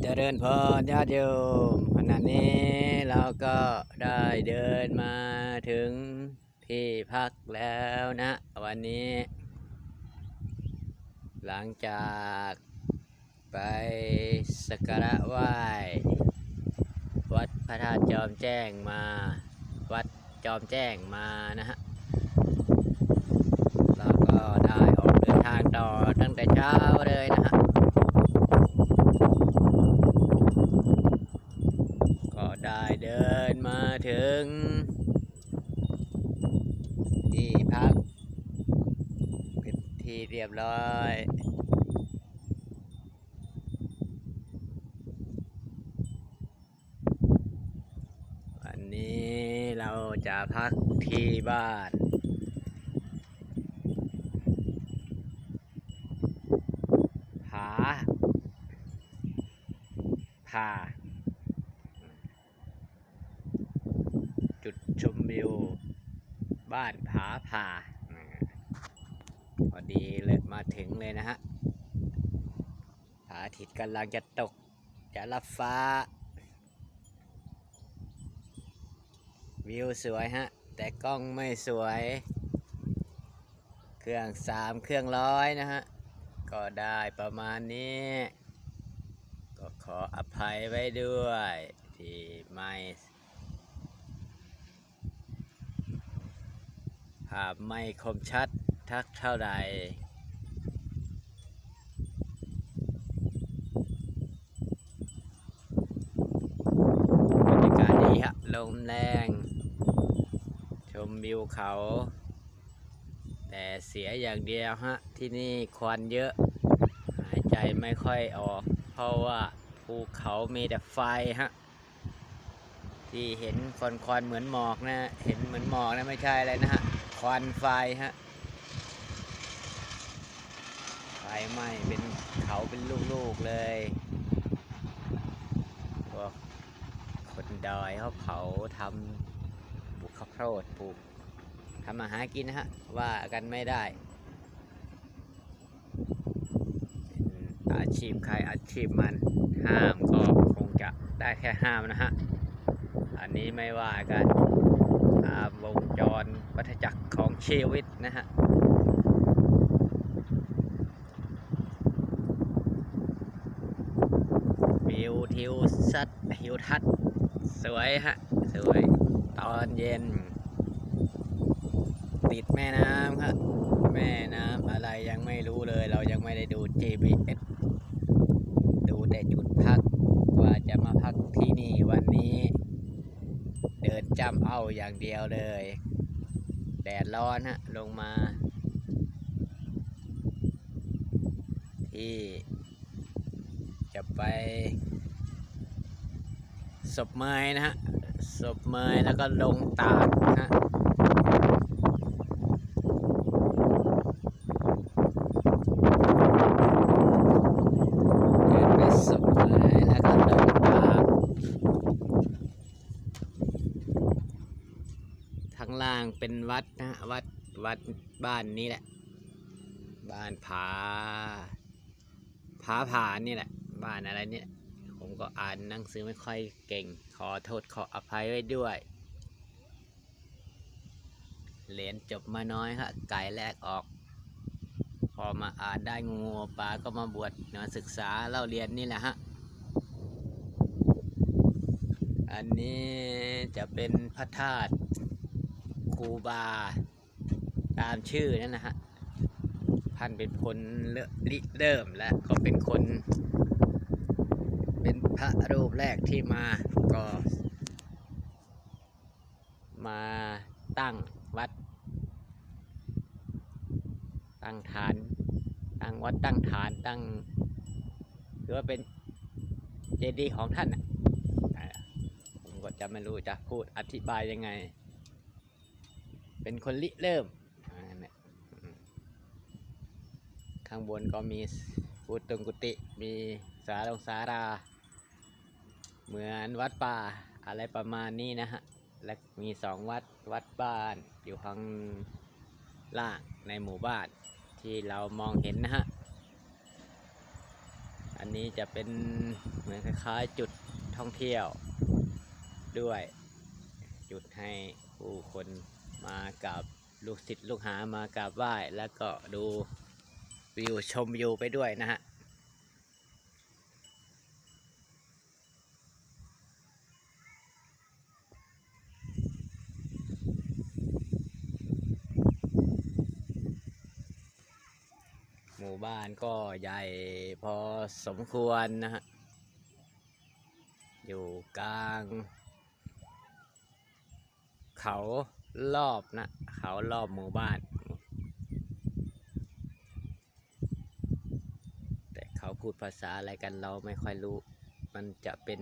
เจริญพรญาติโยมขณะนี้เราก็ได้เดินมาถึงที่พักแล้วนะ วันนี้ หลังจากไปสักการะไหว้ วัดพระธาตุจอมแจ้งมา วัดจอมแจ้งมานะฮะเราก็ได้ออกเดินทางต่อตั้งแต่เช้าเลยนะฮะ ก็ได้เดินมาถึง ที่พัก เป็นที่ เรียบร้อยวันนี้เราจะพักที่บ้านผาผาจุดชมวิวบ้านผาผาอ่า พอดีเลยมาถึงเลยนะฮะพระอาทิตย์กำลังจะตก จะรับฟ้า วิวสวยฮะ แต่กล้องไม่สวย เครื่องสามเครื่องร้อยนะฮะ ก็ได้ประมาณนี้ ก็ขออภัยไว้ด้วย ที่ไม่ภาพไม่คมชัด ทักเท่าใดบรรยากาศดีฮะลมแรง ชมวิวเขา แต่เสียอย่างเดียวฮะ ที่นี่ควันเยอะ หายใจไม่ค่อยออก เพราะว่าภูเขามีแต่ไฟฮะที่เห็นควันควันๆเหมือนหมอกนะ เห็นเหมือนหมอกนะไม่ใช่อะไรนะฮะ ควันไฟฮะ ไฟไหม้เป็นเขาเป็นลูกๆเลยพวกคนดอยเขาเผาทำปลูกข้าวโพดปลูกทำมาหากินนะฮะ ว่ากันไม่ได้อาชีพใครอาชีพมันห้ามก็คงจะได้แค่ห้ามนะฮะ อันนี้ไม่ว่ากันตามวงจรวัฏจักรของชีวิตนะฮะ วิว ทิวสัตหิวทัศน์สวยฮะ สวย ตอนเย็น ติดแม่น้ำครับ แม่น้ำอะไรยังไม่รู้เลย เรายังไม่ได้ดู GPS ดูแต่จุดพัก ว่าจะมาพักที่นี่วันนี้ เดินจำเอาอย่างเดียวเลย แดดร้อนฮะ ลงมา ที่จะไป ศพเมยนะฮะศพเมยแล้วก็ลงตากนะฮะเดินไปศพเมยแล้วก็ลงตากข้างล่างเป็นวัดนะฮะวัดวัดบ้านนี้แหละ บ้านผาผาผานี่แหละ บ้านอะไรเนี่ย ก็อ่านหนังสือไม่ค่อยเก่ง ขอโทษขออภัยไว้ด้วยเรียนจบมาน้อยครับไก่แรกออก พอมาอ่านได้งูปลาก็มาบวชมาศึกษาเล่าเรียนนี่แหละฮะ อันนี้จะเป็นพระธาตุครูบา ตามชื่อนั่นนะฮะท่านเป็นคนเริ่มริเริ่มและก็เป็นคน เป็นพระรูปแรกที่มาก็ มาตั้งวัด ตั้งฐาน ตั้งวัดตั้งฐานตั้งหรือว่าเป็นเจดีย์ของท่านผมก็จะไม่รู้จะพูดอธิบายยังไง เป็นคนริเริ่ม ข้างบนก็มีกุฏิกุฏิมีสาลงสารา เหมือนวัดป่าอะไรประมาณนี้นะฮะ และมีสองวัดวัดบ้านอยู่ข้างล่างในหมู่บ้านที่เรามองเห็นนะฮะ อันนนี้จะเป็นเหมือนคล้ายๆจุดท่องเที่ยวด้วย จุดให้ผู้คนมากับลูกศิษย์ลูกหามากราบไหว้ แล้วก็ดูวิวชมวิวไปด้วยนะฮะ บ้านก็ใหญ่พอสมควรนะฮะ อยู่กลาง เขารอบนะ เขารอบหมู่บ้าน แต่เขาพูดภาษาอะไรกันเราไม่ค่อยรู้ มันจะเป็น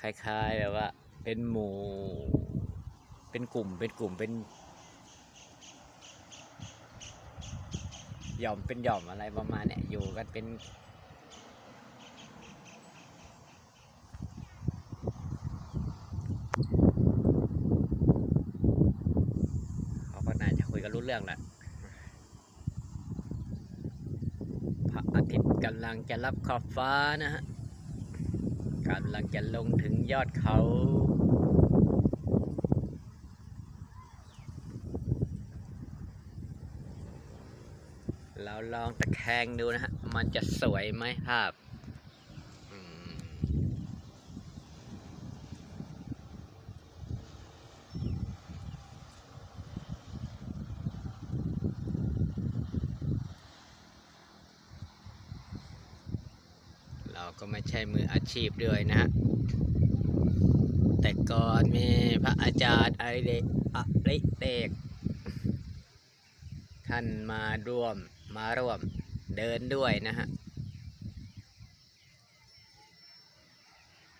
คล้ายๆแบบว่า เป็นหมู่ เป็นกลุ่มเป็นกลุ่มเป็น หย่อมเป็นหย่อมอะไรประมาณเนี่ยอยู่กันเป็น เขาก็น่าจะคุยกันรู้เรื่องแหละพระอาทิตย์กำลังจะรับขอบฟ้านะฮะกำลังจะลงถึงยอดเขา เราลองตะแคงดูนะฮะ มันจะสวยไหมภาพเราก็ไม่ใช่มืออาชีพด้วยนะฮะ แต่ก่อนมีพระอาจารย์อริเดกอริเดกท่านมาร่วม มาร่วมเดินด้วยนะฮะ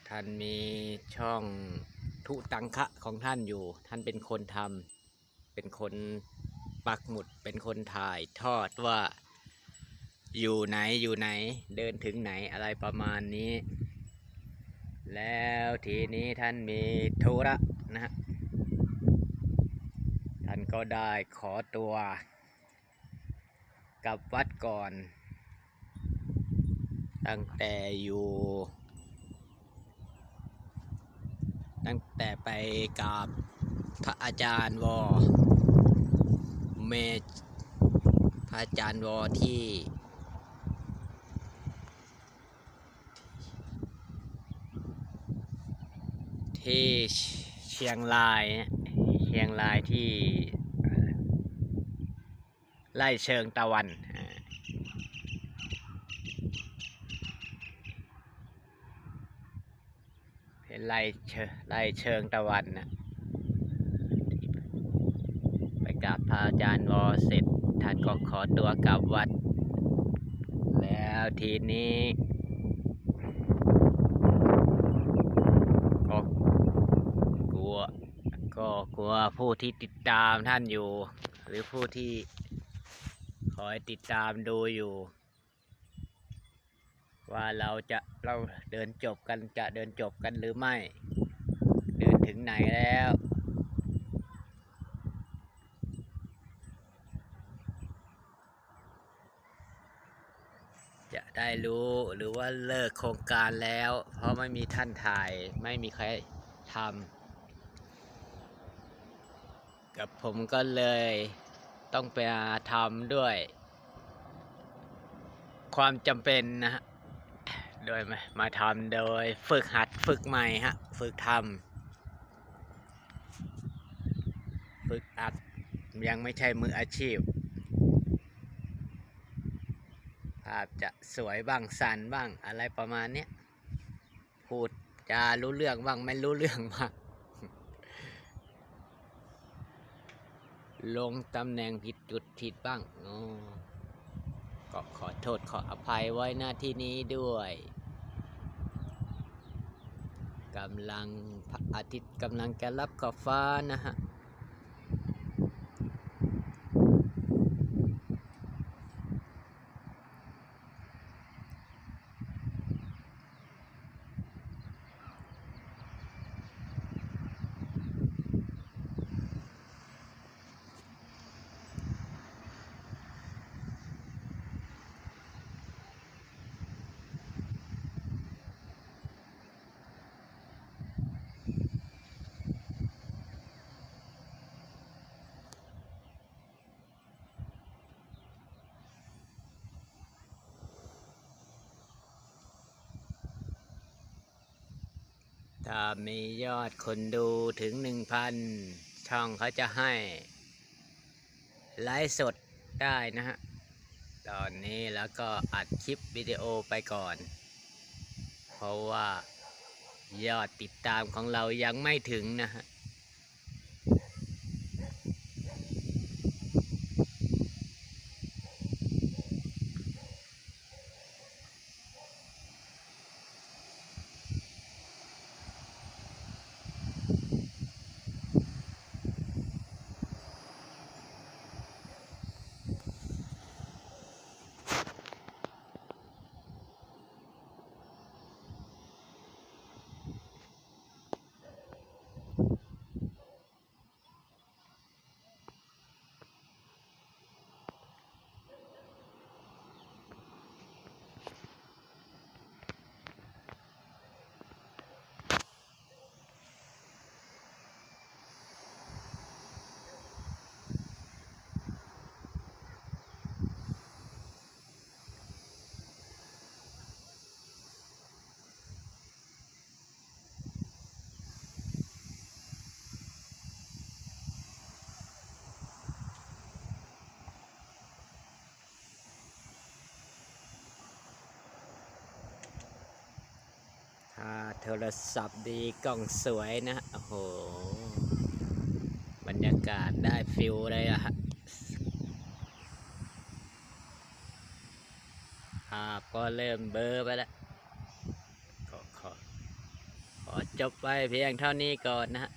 ท่านมีช่องทุตังคะของท่านอยู่ ท่านเป็นคนทำเป็นคนปักหมุด เป็นคนถ่ายทอดว่า อยู่ไหนอยู่ไหน เดินถึงไหนอะไรประมาณนี้ แล้วทีนี้ท่านมีธุระนะฮะ ท่านก็ได้ขอตัว กับวัดก่อน ตั้งแต่อยู่ ตั้งแต่ไปกับพระอาจารย์วอเมพระอาจารย์วอที่ที่เชียงรายเชียงรายที่ ไล่เชิงตะวันเป็นไล่เชิงไล่เชิงตะวันนะไปกราบพระอาจารย์วอเสร็จท่านก็ขอตัวกลับวัด แล้วทีนี้ก็กลัวก็กลัวผู้ที่ติดตามท่านอยู่ หรือผู้ที่ คอยติดตามดูอยู่ ว่าเราจะเราเดินจบกันจะเดินจบกันหรือไม่ เดินถึงไหนแล้วจะได้รู้หรือว่าเลิกโครงการแล้ว เพราะไม่มีท่านถ่ายไม่มีใครทำกับผมก็เลย ต้องไปทำด้วย ความจำเป็นนะฮะ โดยมามาทำโดยฝึกหัดฝึกใหม่ฮะ ฝึกทำฝึกอัดยังไม่ใช่มืออาชีพ ภาพจะสวยบ้างสันบ้างอะไรประมาณเนี้ยพูดจะรู้เรื่องบ้างไม่รู้เรื่องบ้าง ลงตำแหน่งผิดจุดผิดบ้างก็ขอโทษขออภัยไว้หน้าที่นี้ด้วยกำลังอาทิตย์กำลังแกรับขอบฟ้านะฮะ ถ้ามียอดคนดูถึงหนึ่งพันช่องเขาจะให้ ไลฟ์สดได้นะฮะ ตอนนี้แล้วก็อัดคลิปวิดีโอไปก่อน เพราะว่ายอดติดตามของเรายังไม่ถึงนะฮะ ถ้า โทรศัพท์ดีกล้องสวยนะโอ้โห บรรยากาศได้ฟิลเลยอะฮะภาพก็เริ่มเบอร์ไปแล้วก็ขอขอจบไว้เพียงเท่านี้ก่อนนะฮะ